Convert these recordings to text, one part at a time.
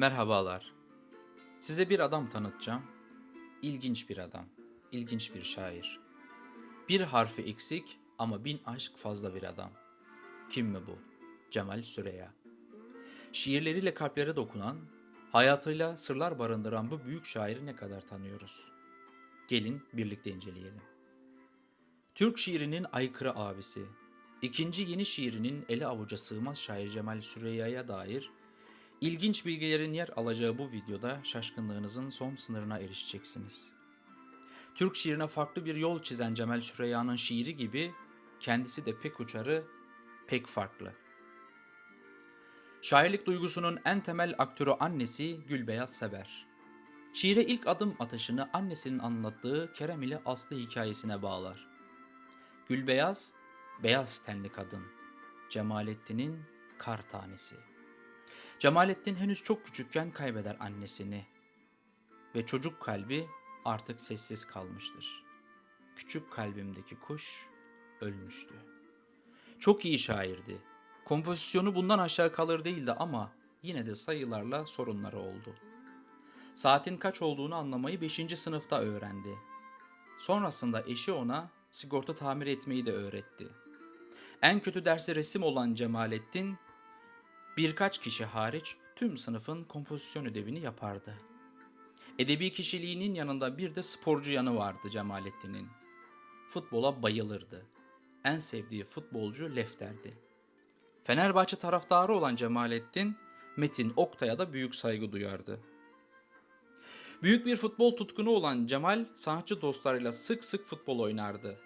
Merhabalar. Size bir adam tanıtacağım. İlginç bir adam, ilginç bir şair. Bir harfi eksik ama bin aşk fazla bir adam. Kim mi bu? Cemal Süreya. Şiirleriyle kalplere dokunan, hayatıyla sırlar barındıran bu büyük şairi ne kadar tanıyoruz? Gelin birlikte inceleyelim. Türk şiirinin aykırı abisi, ikinci yeni şiirinin ele avuca sığmaz şair Cemal Süreyya'ya dair ilginç bilgilerin yer alacağı bu videoda şaşkınlığınızın son sınırına erişeceksiniz. Türk şiirine farklı bir yol çizen Cemal Süreyya'nın şiiri gibi kendisi de pek uçarı, pek farklı. Şairlik duygusunun en temel aktörü annesi Gülbeyaz Sever. Şiire ilk adım atışını annesinin anlattığı Kerem ile Aslı hikayesine bağlar. Gülbeyaz, beyaz tenli kadın. Cemalettin'in kar tanesi. Cemalettin henüz çok küçükken kaybeder annesini ve çocuk kalbi artık sessiz kalmıştır. Küçük kalbimdeki kuş ölmüştü. Çok iyi şairdi. Kompozisyonu bundan aşağı kalır değildi ama yine de sayılarla sorunları oldu. Saatin kaç olduğunu anlamayı 5. sınıfta öğrendi. Sonrasında eşi ona sigorta tamir etmeyi de öğretti. En kötü dersi resim olan Cemalettin birkaç kişi hariç tüm sınıfın kompozisyon ödevini yapardı. Edebi kişiliğinin yanında bir de sporcu yanı vardı Cemalettin'in. Futbola bayılırdı. En sevdiği futbolcu Lefter'di. Fenerbahçe taraftarı olan Cemalettin, Metin Oktay'a da büyük saygı duyardı. Büyük bir futbol tutkunu olan Cemal, sanatçı dostlarıyla sık sık futbol oynardı.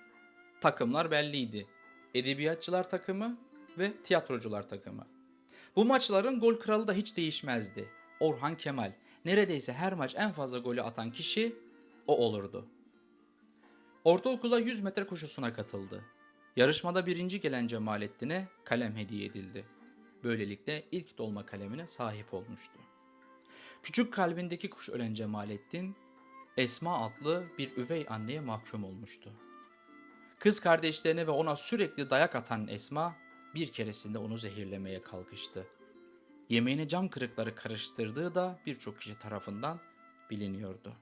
Takımlar belliydi. Edebiyatçılar takımı ve tiyatrocular takımı. Bu maçların gol kralı da hiç değişmezdi. Orhan Kemal. Neredeyse her maç en fazla golü atan kişi o olurdu. Ortaokula 100 metre koşusuna katıldı. Yarışmada birinci gelen Cemalettin'e kalem hediye edildi. Böylelikle ilk dolma kalemine sahip olmuştu. Küçük kalbindeki kuş ölen Cemalettin, Esma adlı bir üvey anneye mahkum olmuştu. Kız kardeşlerine ve ona sürekli dayak atan Esma bir keresinde onu zehirlemeye kalkıştı. Yemeğine cam kırıkları karıştırdığı da birçok kişi tarafından biliniyordu.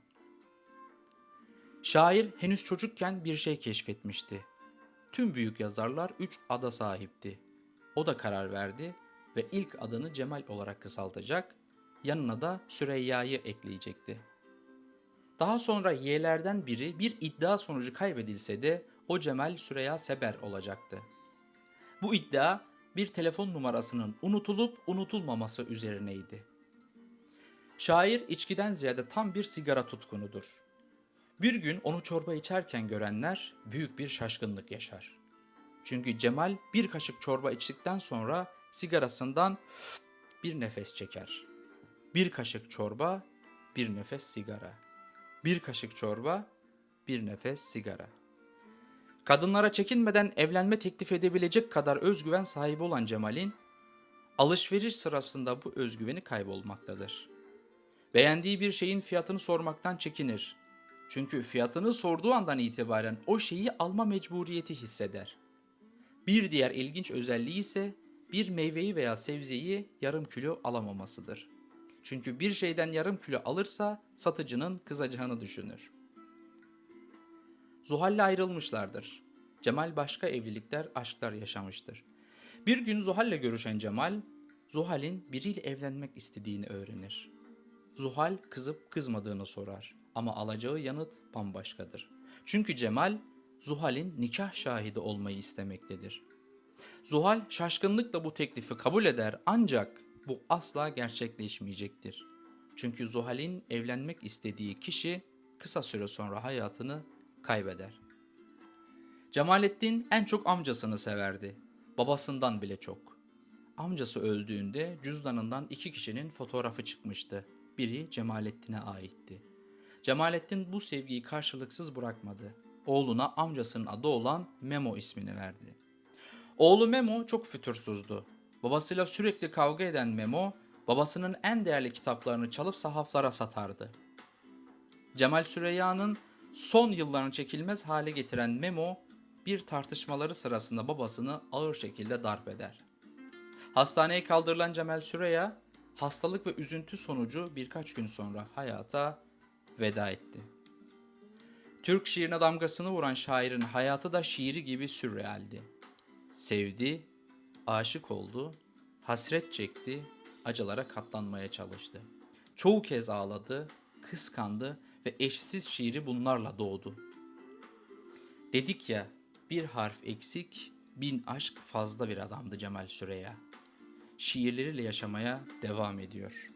Şair henüz çocukken bir şey keşfetmişti. Tüm büyük yazarlar üç ada sahipti. O da karar verdi ve ilk adını Cemal olarak kısaltacak, yanına da Süreyya'yı ekleyecekti. Daha sonra Y'lerden biri bir iddia sonucu kaybedilse de o Cemal Süreyya Seber olacaktı. Bu iddia bir telefon numarasının unutulup unutulmaması üzerineydi. Şair içkiden ziyade tam bir sigara tutkunudur. Bir gün onu çorba içerken görenler büyük bir şaşkınlık yaşar. Çünkü Cemal bir kaşık çorba içtikten sonra sigarasından bir nefes çeker. Bir kaşık çorba, bir nefes sigara. Bir kaşık çorba, bir nefes sigara. Kadınlara çekinmeden evlenme teklif edebilecek kadar özgüven sahibi olan Cemal'in alışveriş sırasında bu özgüveni kaybolmaktadır. Beğendiği bir şeyin fiyatını sormaktan çekinir. Çünkü fiyatını sorduğu andan itibaren o şeyi alma mecburiyeti hisseder. Bir diğer ilginç özelliği ise bir meyveyi veya sebzeyi yarım kilo alamamasıdır. Çünkü bir şeyden yarım kilo alırsa satıcının kızacağını düşünür. Zuhal'le ayrılmışlardır. Cemal başka evlilikler, aşklar yaşamıştır. Bir gün Zuhal'le görüşen Cemal, Zuhal'in biriyle evlenmek istediğini öğrenir. Zuhal kızıp kızmadığını sorar ama alacağı yanıt bambaşkadır. Çünkü Cemal, Zuhal'in nikah şahidi olmayı istemektedir. Zuhal şaşkınlıkla bu teklifi kabul eder ancak bu asla gerçekleşmeyecektir. Çünkü Zuhal'in evlenmek istediği kişi kısa süre sonra hayatını kaybeder. Cemalettin en çok amcasını severdi. Babasından bile çok. Amcası öldüğünde cüzdanından iki kişinin fotoğrafı çıkmıştı. Biri Cemalettin'e aitti. Cemalettin bu sevgiyi karşılıksız bırakmadı. Oğluna amcasının adı olan Memo ismini verdi. Oğlu Memo çok fütursuzdu. Babasıyla sürekli kavga eden Memo, babasının en değerli kitaplarını çalıp sahaflara satardı. Cemal Süreyya'nın son yıllarını çekilmez hale getiren Memo bir tartışmaları sırasında babasını ağır şekilde darp eder. Hastaneye kaldırılan Cemal Süreya hastalık ve üzüntü sonucu birkaç gün sonra hayata veda etti. Türk şiirine damgasını vuran şairin hayatı da şiiri gibi sürrealdi. Sevdi, aşık oldu, hasret çekti, acılara katlanmaya çalıştı. Çoğu kez ağladı, kıskandı ve eşsiz şiiri bunlarla doğdu. Dedik ya, bir harf eksik, bin aşk fazla bir adamdı Cemal Süreya. Şiirleriyle yaşamaya devam ediyor.